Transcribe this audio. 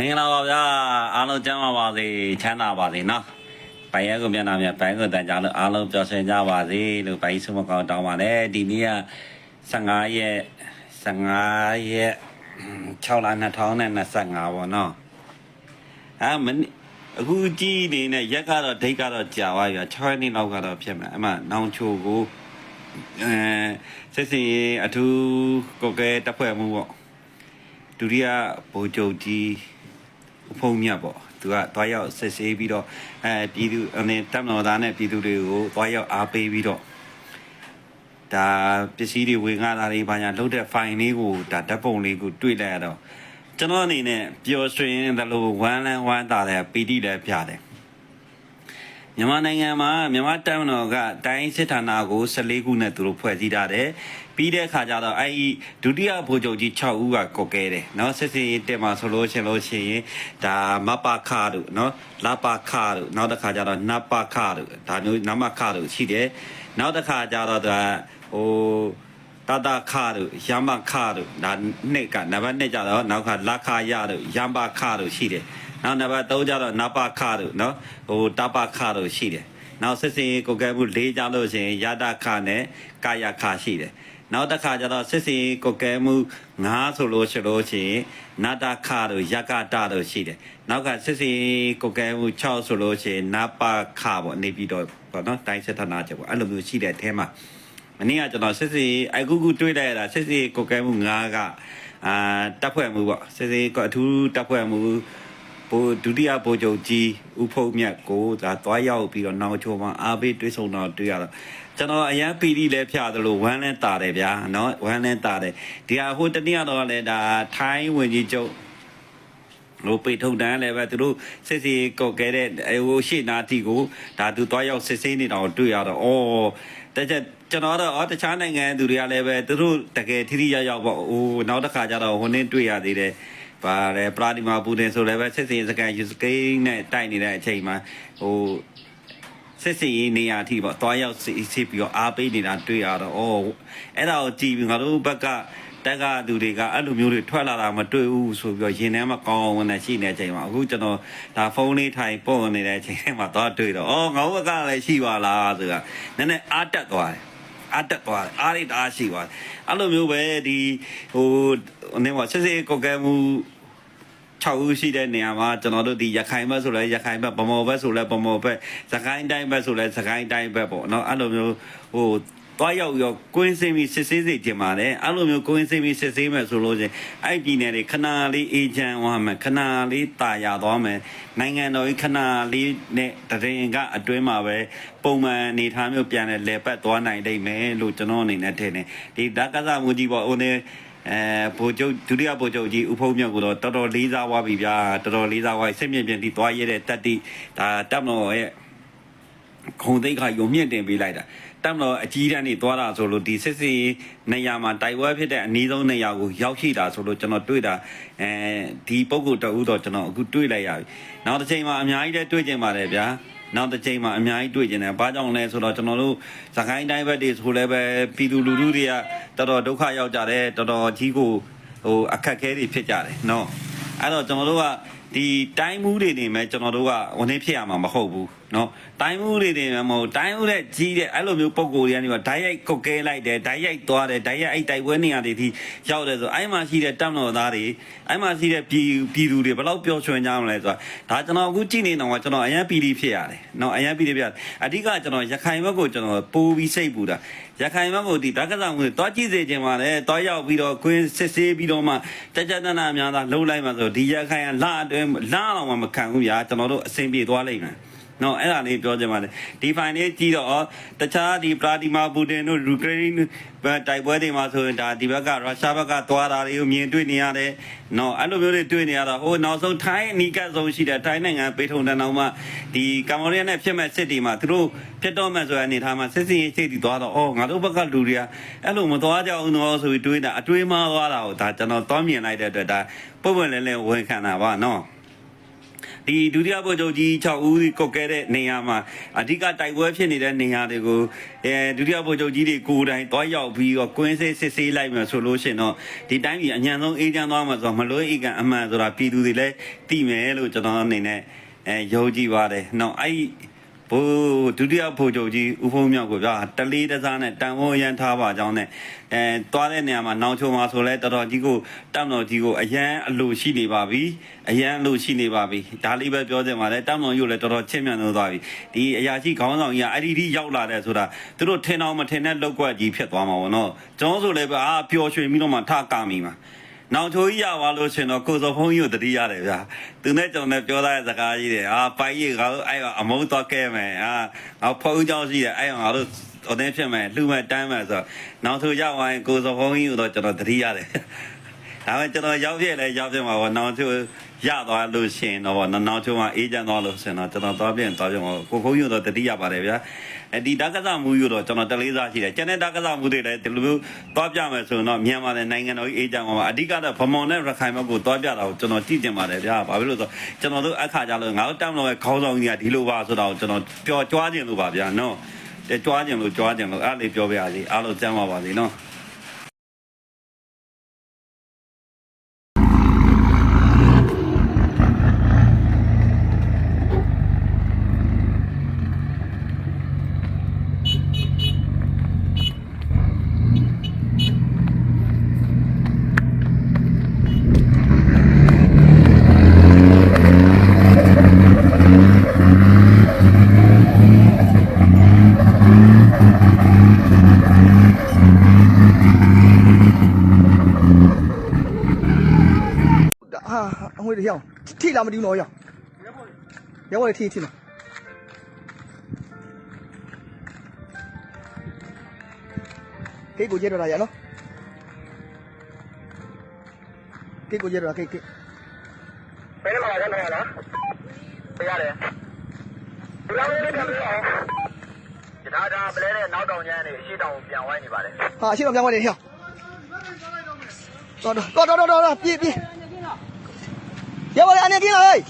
မင်္ဂလာပါဗျာအားလုံးကျမ်းပါပါစေချမ်းသာပါစေနော်ပိုင်ရဲကိုမျက်နှာမြတ်ပိုင်ကိုတန်ကြလို့အားလုံးပျော်ရွှင်ကြပါစေလို့ပိုင်ဆုမကောင်းတောင်းပါတယ်ဒီနေ့က15ရက်15ရက်6လ2025ပေါ့နော်အာမနေ့အခုကြည့်နေတဲ့ရက်ကတော့ဒိတ်ကတော့ကြာသွားပြီ6ရက်နေ့လောက်ကတော့ဖြစ်မယ်အမှနောင်ချိုကိုအဲစစ်စီအထူးကိုကဲတပ်ဖွဲ့မှုပေါ့ဒုတိယဗိုလ်ချုပ်ကြီး ဖုံမြတ်ပေါ့သူကသွားရောက်စစ်ဆေးပြီးတော့အဲပြည်သူအနေတပ်မတော်သားနဲ့ပြည်သူတွေကိုသွားရောက်အားပေးပြီးတော့ဒါပစ္စည်းတွေဝင်ကားတာတွေဘာညာလုပ်တဲ့ file လေးကိုဒါဓာတ်ပုံလေးကိုတွေ့လိုက်ရတော့ကျွန်တော်အနေနဲ့ပျော်ရွှင်တယ်လို့ဝမ်းလန်းဝမ်းသာတယ်ပီတိလည်းပြတယ် မြန်မာနိုင်ငံမှာမြန်မာတပ်မတော်ကတိုင်းစစ်ဌာနကို14ခုနဲ့သူတို့ဖွဲ့စည်းထားတယ်ပြီးတဲ့အခါကျတော့အဲဒီဒုတိယဗိုလ်ချုပ်ကြီး6ဦးကကော့ကဲတယ်เนาะစစ်စစ်တက်မှာဆိုလို့ရှင်လို့ရှိရင်ဒါမပခတို့เนาะလပခတို့နောက်တစ်ခါကျတော့နပခတို့ဒါမျိုးနမခတို့ရှိတယ်နောက်တစ်ခါကျတော့ဒါဟိုတတခတို့ယမခတို့ဒါနှစ်ကနံပါတ်2ကျတော့နောက်ကလခရတို့ယမခတို့ရှိတယ် နောက်နံပါတ်3ကျတော့နပါခတို့နော်ဟိုတပါခတို့ရှိတယ်နောက်စစ်စင်ကိုကဲမှု၄ကြလို့ရှင်ယတခနဲ့ကာယခရှိတယ်နောက်တစ်ခါကျတော့စစ်စင်ကိုကဲမှု၅ဆိုလို့ရှိလို့ရှင်နာတခတို့ယကတတို့ရှိတယ်နောက်ကစစ်စင်ကိုကဲမှု6ဆိုလို့ရှင်နပါခပေါ့နေပြီးတော့ပေါ့နော်တိုင်းစစ်ဌာနချက်ပေါ့အဲ့လိုမျိုးရှိတဲ့အထဲမှာမနေ့ကကျွန်တော်စစ်စစ်အခုခုတွေးလိုက်ရတာစစ်စစ်ကိုကဲမှု၅ကအာတပ်ဖွဲ့မှုပေါ့စစ်စစ်အထူးတပ်ဖွဲ့မှု ဘိုဒုတိယဗိုလ်ချုပ်ကြီးဦးဖုံးမြတ်ကိုဒါသွားရောက်ပြီးတော့နောက်ချိုးမှာအားပေးတွေးဆုံတော့တွေ့ရတော့ကျွန်တော်အရန်ပီတီလည်းဖြာသလိုဝမ်းလဲတာတယ်ဗျာเนาะဝမ်းလဲတာတယ်ဒီဟာဟိုတနည်းတော့လည်းဒါထိုင်းဝင်ကြီးချုပ် ဟိုပေထုတ်တန်းလည်းပဲသူတို့စစ်စီကောက်ခဲ့တဲ့ဟိုရှေ့နာတီကိုဒါသူသွားရောက်စစ်ဆေးနေတာကိုတွေ့ရတော့ဩတချက်ကျွန်တော်တော့ဩတခြားနိုင်ငံသူတွေကလည်းပဲသူတို့တကယ်ထိထိရောက်ရောက်ပေါ့ဟိုနောက်တစ်ခါကျတော့ဟိုနေ့တွေ့ရသေးတယ် ပါလေပရာဒီမာပူတင်ဆိုလည်းပဲစစ်စီစကန်ယူစကိန်းနဲ့တိုက်နေတဲ့အချိန်မှာဟိုစစ်စီရေးနေရာအထိပေါ့တွားရောက်စစ်စစ်ပြီးတော့အားပေးနေတာတွေ့ရတော့ဩအဲ့ဒါကိုကြည်ပြီးငါတို့ဘက်ကတက်ကသူတွေကအဲ့လိုမျိုးတွေထွက်လာတာမတွေ့ဘူးဆိုပြီးတော့ရင်ထဲမှာကောင်းအောင်ဝင်နေရှိနေတဲ့အချိန်မှာအခုကျွန်တော်ဒါဖုန်းလေးထိုင်ပို့နေတဲ့အချိန်ထဲမှာတော့တွေ့တော့ဩငါတို့ဘက်ကလည်းရှိပါလားဆိုတာနည်းနည်းအားတက်သွားတယ် အားတက်သွားတယ်အားရတာရှိသွားတယ်အဲ့လိုမျိုးပဲဒီဟိုနေမှာစစ်စစ်ကောက်ကဲမှု6ဦးရှိတဲ့နေရာမှာကျွန်တော်တို့ဒီရခိုင်ဘက်ဆိုလဲရခိုင်ဘက်ဗမော်ဘက်ဆိုလဲဗမော်ဘက်စကိုင်းတိုင်းဘက်ဆိုလဲစကိုင်းတိုင်းဘက်ပေါ့နော်အဲ့လိုမျိုးဟို တွားရောက်ရောကွင်းစင်းပြီးစစ်ဆေးစေချင်ပါတယ်အဲ့လိုမျိုးကွင်းစင်းပြီးစစ်ဆေးမယ်ဆိုလို့ချင်းအဲ့ပြည်နယ်တွေခဏလေးအေဂျင့်သွားမယ်ခဏလေးတာယာသွားမယ်နိုင်ငံတော်ကြီးခဏလေးနဲ့တရင်ကအတွင်းမှာပဲပုံမှန်အနေထားမျိုးပြန်လဲလဲပတ်သွားနိုင်လိမ့်မယ်လို့ကျွန်တော်အနေနဲ့ထင်တယ်ဒီဓာတ်ကစားမှုကြီးပေါ့ဟိုနေအဲဗိုလ်ချုပ်ဒုတိယဗိုလ်ချုပ်ကြီးဦးဖုံးမြတ်ကိုတော့တော်တော်လေးစားသွားပြီဗျာတော်တော်လေးစားသွားစိတ်မြင့်ပြင်းဒီသွားရတဲ့တက်တိဒါတပ်မတော်ရဲ့ခုံသိက္ခာယုံမြင့်တင်ပေးလိုက်တာ တပ်မတော်အကြီးတန်းနေသွားတာဆိုလို့ဒီစစ်စီနေရာမှာတိုက်ပွဲဖြစ်တဲ့အနည်းဆုံးနေရာကိုရောက်ရှိတာဆိုလို့ကျွန်တော်တွေ့တာအဲဒီပုံကိုတအူးတော့ကျွန်တော်အခုတွေ့လိုက်ရပြီနောက်တစ်ချိန်မှာအများကြီးလည်းတွေ့ကြပါတယ်ဗျာနောက်တစ်ချိန်မှာအများကြီးတွေ့ကျင်တယ်။ဘာကြောင့်လဲဆိုတော့ကျွန်တော်တို့သခိုင်းတိုင်းဘက်တွေဆိုလည်းပဲပြည်သူလူထုတွေကတော်တော်ဒုက္ခရောက်ကြတယ်တော်တော်ကြီးကိုဟိုအခက်အခဲတွေဖြစ်ကြတယ်နော်။အဲ့တော့ကျွန်တော်တို့ကဒီတိုင်းမှုတွေနေမဲ့ကျွန်တော်တို့ကဝန်ထမ်းဖြစ်ရမှာမဟုတ်ဘူး နော်။တိုင်းမှုတွေနေမဲ့မဟုတ်တိုင်းမှုတဲ့ကြီးတဲ့အဲ့လိုမျိုးပုံကိုယ်တွေကနေပါဓာတ်ရိုက်ကုတ်ကဲလိုက်တယ်ဓာတ်ရိုက်သွားတယ်ဓာတ်ရိုက်အဲ့တိုက်ပွဲနေရာတွေထိရောက်တယ်ဆိုအဲ့မှာရှိတဲ့တပ်မတော်သားတွေအဲ့မှာရှိတဲ့ပြည်ပြည်သူတွေဘယ်လောက်ပျော်ရွှင်ကြမလဲဆိုတာဒါကျွန်တော်အခုကြည့်နေတော့ကကျွန်တော်အရန်ပီတီဖြစ်ရတယ်နော်အရန်ပီတီဖြစ်ရတယ်အဓိကကျွန်တော်ရခိုင်ဘက်ကိုကျွန်တော်ပိုးပြီးစိတ်ပူတာရခိုင်ဘက်ကိုဒီဓာတ်ကစားမှုတွေတွားကြည့်စေခြင်းပါလေတွားရောက်ပြီးတော့ကွင်းစစ်ဆေးပြီးတော့မှတကြတနာများသာလှုပ်လိုက်မှဆိုဒီရခိုင်ကလာအတွင်းလာအောင်မှမခံဘူးဗျာကျွန်တော်တို့အဆင်ပြေသွားလိမ့်မယ် နော်အဲ့ဒါလေးပြောချင်ပါတယ်ဒီဖိုင်လေးကြည့်တော့တခြားဒီပရာဒီမာပူတင်တို့ယူကရိန်းတိုက်ပွဲတွေမှာဆိုရင်ဒါဒီဘက်ကရုရှားဘက်ကသွားတာတွေကိုမြင်တွေ့နေရတယ်နော်အဲ့လိုမျိုးတွေတွေ့နေရတော့ဟိုနောက်ဆုံးထိုင်းအနီးကပ်ဆုံးရှိတဲ့ထိုင်းနိုင်ငံပေထုံတန်အောင်မှဒီကမ္ဘောဒီးယားနဲ့ဖြစ်မဲ့စစ်တီမှာသူတို့ဖြစ်တော့မဲ့ဆိုတဲ့အနေထားမှာစစ်စင်ရေးစိတ်တီသွားတော့အော်ငါတို့ဘက်ကလူတွေကအဲ့လိုမသွားကြအောင်တော့ဆိုပြီးတွေးတာအတွေးမှားသွားတာကိုဒါကျွန်တော်သွားမြင်လိုက်တဲ့အတွက်ဒါပုံပွင့်လဲလဲဝန်ခံတာပါနော် ဒီဒုတိယဗိုလ်ချုပ်ကြီး6ဦးကုတ်ကဲတဲ့နေရာမှာအဓိကတိုက်ပွဲဖြစ်နေတဲ့နေရာတွေကိုအဲဒုတိယဗိုလ်ချုပ်ကြီးတွေကိုယ်တိုင်တွားရောက်ပြီးတော့ကွင်းစစ်စစ်ဆေးလိုက်မှဆိုလို့ရှိရင်တော့ဒီတိုင်းပြည်အညံဆုံးအေးချမ်းသွားမှာဆိုတော့မလွဲဧကန်အမှန်ဆိုတာပြည်သူတွေလည်းသိမယ်လို့ကျွန်တော်အနေနဲ့အဲယုံကြည်ပါတယ်။နော်အဲ့ဒီ ဘိုးဒုတိယဘိုလ်ချုပ်ကြီးဦးဖုံးမြောက်ကိုပြတလေးတစားနဲ့တန်ဖိုးရန်ထားပါကြောင်းနဲ့အဲတွားတဲ့နေရာမှာနောင်ချုံမှာဆိုလဲတော်တော်ကြီးကိုတောက်တော်ကြီးကိုအရန်အလိုရှိနေပါပြီအရန်အလိုရှိနေပါပြီဒါလေးပဲပြောချင်ပါတယ်တောက်တော်ကြီးကိုလည်းတော်တော်ချစ်မြတ်လို့သွားပြီဒီအရာရှိခေါင်းဆောင်ကြီးကအဲ့ဒီဒီရောက်လာတဲ့ဆိုတာသူတို့ထင်အောင်မထင်တဲ့လောက်ကွက်ကြီးဖြစ်သွားမှာပေါ့နော်ကျွန်တော်ဆိုလည်းပဲအာပျော်ရွှင်ပြီးတော့မှထကာမိမှာ နောင်ချိုကြီးရပါလို့ရှင်တော့ကိုစောဖုံးကြီးကိုတတိရတယ်ဗျာသူနဲ့ကျွန်တော်နဲ့ပြောတဲ့စကားကြီးတယ်အာပိုင်ကြီးငါတို့အဲ့ကအမုန်းတော့ကဲမယ်အာငါဖုံးကြောင်းရှိတယ်အဲ့ငါတို့ဟိုတဲ့ဖြစ်မယ်လှူမဲ့တန်းမယ်ဆိုတော့နောင်ချိုရောက်သွားရင်ကိုစောဖုံးကြီးကိုတော့ကျွန်တော်တတိရတယ်ဒါပေမဲ့ကျွန်တော်ရောက်ပြည့်လဲရောက်ပြည့်မှာပေါ့နောင်ချို ရသွားလို့ရှင်တော့ဗောနောင်ချိုမှာအေးချမ်းသွားလို့ရှင်တော့ကျွန်တော်သွားပြင်သွားပြင်မှာကိုဖုံးကြီးတော့တတိရပါတယ်ဗျာအဲဒီတက္ကသမှုယူတော့ကျွန်တော်တလေးစားရှိတယ်ကျန်တဲ့တက္ကသမှုတွေလည်းဒီလိုမျိုးသွားပြမယ်ဆိုတော့မြန်မာနဲ့နိုင်ငံတော်ကြီးအေးချမ်းမှာအဓိကတော့ဗမော်နဲ့ရခိုင်ဘက်ကိုသွားပြတာကိုကျွန်တော်ကြည့်တင်ပါတယ်ဗျာဘာဖြစ်လို့ဆိုကျွန်တော်တို့အခါကြလို့ငါတို့တောင်းလို့ခေါင်းဆောင်ကြီးကဒီလိုပါဆိုတော့ကျွန်တော်ပြောကြွားခြင်းလို့ပါဗျာနော်ကြွားခြင်းလို့ကြွားခြင်းလို့အဲ့လေးပြောပြရစီအားလုံးကျမ်းပါပါစေနော် ဟာအငွေတွေ ရအောင်ထိလာမတူတော့ရအောင်ရောက်ရထိထိလာကိတ်ကိုကြရတာရနော်ကိတ်ကိုကြရတာကိတ်ကိတ်ဘယ်မှာလဲမလားပြရတယ်ဒီလိုလေးပြန်ပြီးအောင်ဒါဒါပလဲတဲ့နောက်တောင်ကျန်းနေအရှိတောင်ပြန်ဝိုင်းနေပါတယ်ဟာရှင်းတော့ပြောင်းသွားတယ်ဟျောတော်တော်တော်တော်တော်ပြေးပြေး ရောက်ပါလေအနေကင်းလာဟဲ့